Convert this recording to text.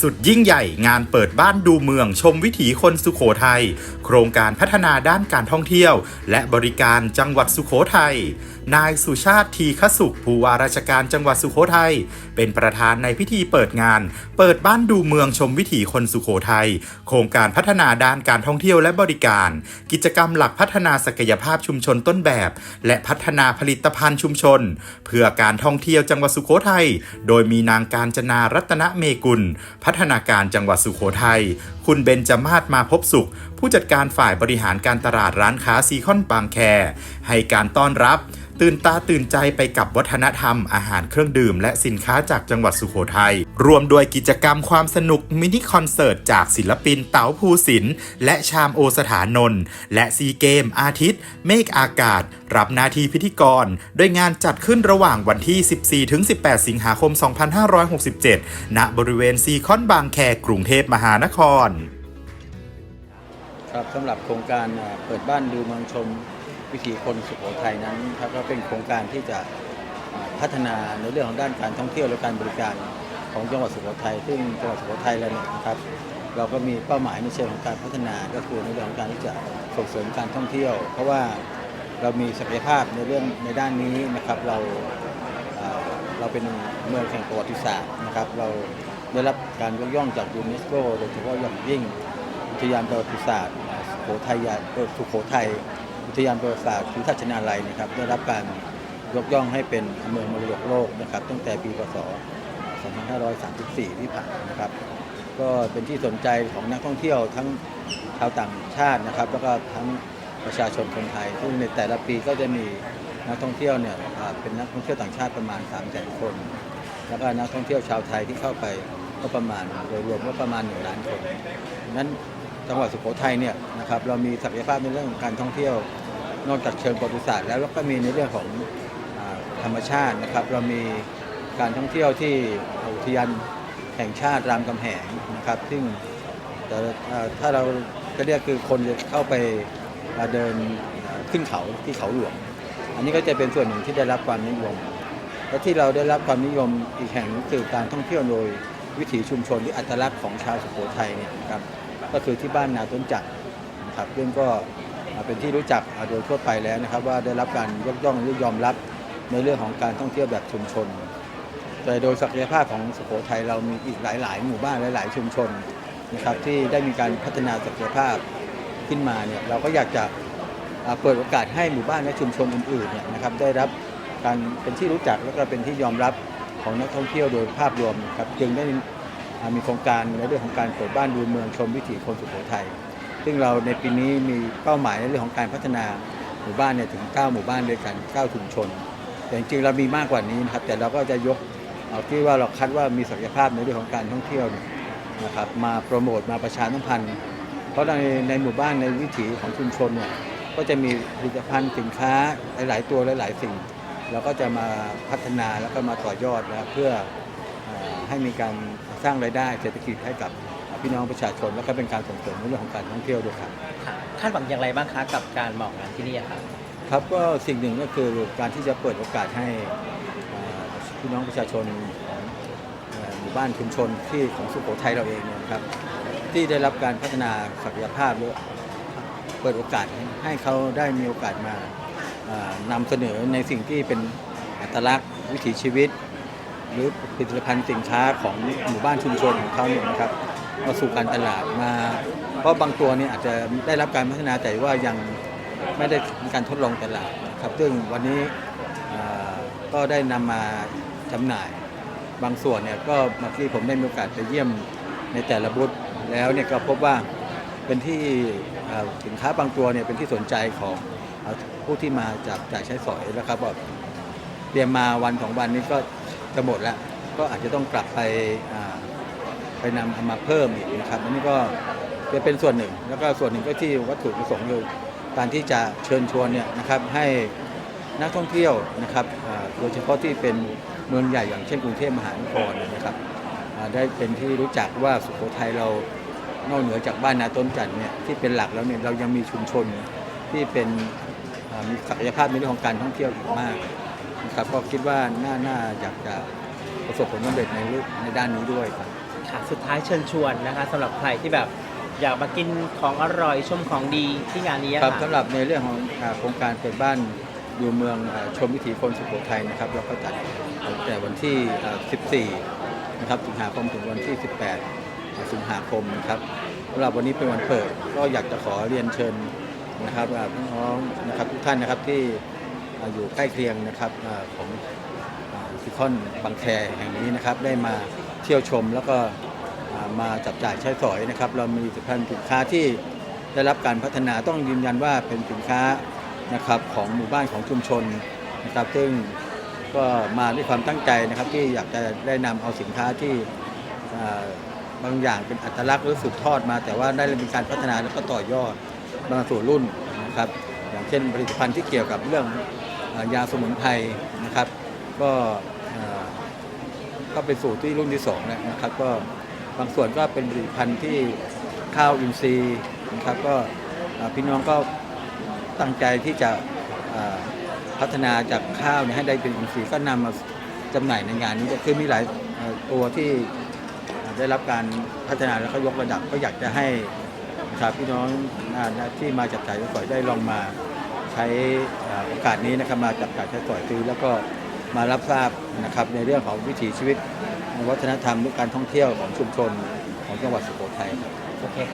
สุดยิ่งใหญ่ งานเปิดบ้านดูเมืองชมวิถีคนสุขโขทัย โครงการพัฒนาด้านการท่องเที่ยว และบริการจังหวัดสุขโขทัย นายสุชาติทีขสุขผู้ว่าราชการจังหวัดสุโขทัยเป็นประธานในพิธีเปิดงาน เปิดบ้านดูเมืองชมวิถีคนสุโขทัยโครงการพัฒนาด้านการท่องเที่ยวและบริการ กิจกรรมหลักพัฒนาศักยภาพชุมชนต้นแบบ และพัฒนาผลิตภัณฑ์ชุมชน เพื่อการท่องเที่ยวจังหวัดสุโขทัยโดยมีนางการจนารัตนเมกุล พัฒนาการจังหวัดสุโขทัยคุณเบนจมาศมาพบสุข ผู้จัดการฝ่ายบริหารการตลาดร้านค้าซีคอนบางแคให้การต้อนรับ ตื่นตาตื่นใจไปกับวัฒนธรรมอาหารเครื่องดื่ม และสินค้าจากจังหวัดสุโขทัยรวมด้วยกิจกรรมความสนุกมินิคอนเสิร์ตจากศิลปินเต๋าภูสินและชามโอสถานนท์และซีเกม อาทิตย์ เมฆอากาศ รับหน้าที่พิธีกร โดยงานจัดขึ้นระหว่างวันที่ 14-18 สิงหาคม 2567 ณ บริเวณซีคอนบางแคกรุงเทพมหานคร ครับสำหรับโครงการเอ่อเปิดบ้านดูเมืองชม วิถีคนสุโขทัยนั้นครับก็เป็นโครงการที่จะพัฒนาในเรื่องของด้านการท่องเที่ยวและการบริการของจังหวัดสุโขทัยซึ่งจังหวัดสุโขทัยแล้วเนี่ยนะครับ เราก็มีเป้าหมายในเชิงของการพัฒนาก็คือในเรื่องของการที่จะส่งเสริมการท่องเที่ยว เพราะว่าเรามีศักยภาพในเรื่องในด้านนี้นะครับเราเราเป็นเมืองแห่งประวัติศาสตร์นะครับ เราได้รับการยกย่องจากยูเนสโกโดยเฉพาะอย่างยิ่งอุทยานประวัติศาสตร์สุโขทัยสุโขทัย อุทยานประวัติศาสตร์พุทธชนาลัยนะครับได้รับการยกย่องให้เป็นเมืองมรดกโลกนะครับตั้งแต่ปีพศ 2534 ที่ผ่านนะครับ ก็เป็นที่สนใจของนักท่องเที่ยวทั้งชาวต่างชาตินะครับ แล้วก็ทั้งประชาชนคนไทย ซึ่งในแต่ละปีก็จะมีนักท่องเที่ยวเนี่ยเป็นนักท่องเที่ยวต่างชาติประมาณ 3 0 0 0 0 0 คน แล้วก็นักท่องเที่ยวชาวไทยที่เข้าไปก็ประมาณโดยรวมก็ประมาณ1ล้านคนนั้น จังหวัดสุโขทัยเนี่ยนะครับเรามีศักยภาพในเรื่องของการท่องเที่ยว นอกจากเชิงประวัติศาสตร์แล้วเราก็มีในเรื่องของธรรมชาตินะครับ เรามีการท่องเที่ยวที่อุทยานแห่งชาติรามคำแหงนะครับ ซึ่งแต่ถ้าเราจะเรียกคือคนจะเข้าไปเดินขึ้นเขาที่เขาหลวง อันนี้ก็จะเป็นส่วนหนึ่งที่ได้รับความนิยม และที่เราได้รับความนิยมอีกแห่งหนึ่งคือการท่องเที่ยวโดยวิถีชุมชนที่อัตลักษณ์ของชาวสุโขทัยเนี่ยนะครับ ก็คือที่บ้านนาต้นจักรนะครับซึ่งก็เป็นที่รู้จักโดยทั่วไปแล้วนะครับ ว่าได้รับการยกย่องหรือยอมรับในเรื่องของการท่องเที่ยวแบบชุมชนแต่โดยศักยภาพของสุโขทัยเรามีอีกหลาย ๆ หมู่บ้านหลาย ๆ ชุมชนนะครับที่ได้มีการพัฒนาศักยภาพขึ้นมาเนี่ยเราก็อยากจะเปิดโอกาสให้หมู่บ้านและชุมชนอื่นๆเนี่ยนะครับได้รับการเป็นที่รู้จักแล้วก็เป็นที่ยอมรับของนักท่องเที่ยวโดยภาพรวมครับจึงได้ มีโครงการในเรื่องของการเปิดบ้านดูเมืองชมวิถีคนสุโขทัยซึ่งเราในปีนี้มีเป้าหมายในเรื่องของการพัฒนาหมู่บ้านเนี่ยถึง 9 หมู่บ้านด้วยกัน 9 ชุมชน แต่จริงๆเรามีมากกว่านี้นะครับแต่เราก็จะยกเอาที่ว่าเราคัดว่ามีศักยภาพในเรื่องของการท่องเที่ยวนยนะครับมาโปรโมทมาประชาสัมพันธ์ เพราะในในหมู่บ้านในวิถีของชุมชนเนี่ยก็จะมีผลิตภัณฑ์สินค้าหลาย ๆ ตัวหลาย ๆ สิ่ง เราก็จะมาพัฒนาแล้วก็มาต่อยอดนะเพื่ออให้มีการ สร้างรายได้เศรษฐกิจให้กับพี่น้องประชาชน แล้วก็เป็นการส่งเสริมในเรื่องของการท่องเที่ยวด้วยครับค่ะคาดหวังอย่างไรบ้างคะกับการมาออกงานที่นี่อะครับครับก็สิ่งหนึ่งก็คือการที่จะเปิดโอกาสให้เอ่อพี่น้องประชาชนของเอ่อหมู่บ้านชุมชนที่ของสุโขทัยเราเองเนี่ยนะครับที่ได้รับการพัฒนาศักยภาพหรือเปิดโอกาสให้เขาได้มีโอกาสมาเอ่อนำเสนอในสิ่งที่เป็นอัตลักษณ์วิถีชีวิต หรือผลิตภัณฑ์สินค้าของหมู่บ้านชุมชนของเขาเนี่ยนะครับมาสู่การตลาดมา เพราะบางตัวเนี่ยอาจจะได้รับการพัฒนาแต่ว่ายังไม่ได้มีการทดลองตลาดนะครับซึ่งวันนี้ก็ได้นำมาจำหน่าย บางส่วนเนี่ยก็เมื่อกี้ผมได้มีโอกาสไปเยี่ยมในแต่ละบูธแล้วเนี่ยก็พบว่าเป็นที่สินค้าบางตัวเนี่ยเป็นที่สนใจของผู้ที่มาจากจ่ายใช้สอยแล้วครับว่าเตรียมมาวันสองวันนี้ก็ จะหมดแล้ว ก็อาจจะต้องกลับไปไปนำเอามาเพิ่มอีกนะครับอันนี้ก็จะเป็นส่วนหนึ่ง แล้วก็ส่วนหนึ่งก็ที่วัตถุประสงค์คือการที่จะเชิญชวนเนี่ยนะครับให้นักท่องเที่ยวนะครับโดยเฉพาะที่เป็นเมืองใหญ่อย่างเช่นกรุงเทพมหานครนะครับได้เป็นที่รู้จักว่าสุโขทัยเรานอกเหนือจากบ้านนาต้นจันทร์เนี่ยที่เป็นหลักแล้วเนี่ยเรายังมีชุมชนที่เป็นมีศักยภาพในเรื่องของการท่องเที่ยวอีกมาก ครับก็คิดว่าน่าน่าอยากจะประสบผลสำเร็จในรูปในด้านนี้ด้วยครับ ค่ะสุดท้ายเชิญชวนนะคะสำหรับใครที่แบบอยากมากินของอร่อยชมของดีที่งานนี้อะครับค่ะ สำหรับในเรื่องของอ่าโครงการเปิดบ้านอยู่เมืองอ่าชมวิถีคนสุโขทัยนะครับเราก็จัดตั้งแต่วันที่อ่า14 นะครับสิงหาคมถึงวันที่ 18 สิงหาคมนะครับสำหรับวันนี้เป็นวันเปิด ก็อยากจะขอเรียนเชิญนะครับอ่าพี่น้องนะครับทุกท่านนะครับที่ อยู่ใกล้เคียงนะครับอของซิคอนบางแคแห่งนี้นะครับ ได้มาเที่ยวชมแล้วก็มาจับจ่ายใช้สอยนะครับ เรามีสินค้าสินค้าที่ได้รับการพัฒนาต้องยืนยันว่าเป็นสินค้านะครับของหมู่บ้านของชุมชนนะครับ ซึ่งก็มาด้วยความตั้งใจนะครับ ที่อยากจะได้นำเอาสินค้าที่บางอย่างเป็นอัตลักษณ์หรือสืบทอดมา แต่ว่าได้มีการพัฒนาแล้วก็ต่อยอดมาสู่รุ่นนะครับ อย่างเช่นผลิตภัณฑ์ที่เกี่ยวกับเรื่อง ยาสมุนไพรนะครับ ก็อ่าก็เป็นสู่ที่รุ่นที่สองแล้วนะครับ ก็บางส่วนก็เป็นผลิตภัณฑ์ที่ข้าวอินทรีย์นะครับ ก็พี่น้องก็ตั้งใจที่จะพัฒนาจากข้าวให้ได้เป็นอินทรีย์ก็นำมาจำหน่ายในงานนี้ก็คือมีหลายตัวที่ได้รับการพัฒนาแล้วก็ยกระดับก็อยากจะให้นะครับพี่น้องที่มาจับจ่ายใช้สอได้ลองมา ใช้อาโอกาสนี้นะครับมาจับจ่ายใช้สอยซื้อแล้วก็มารับทราบนะครับในเรื่องของวิถีชีวิตวัฒนธรรมและการท่องเที่ยวของชุมชนของจังหวัดสุโขทัยครับ โอเค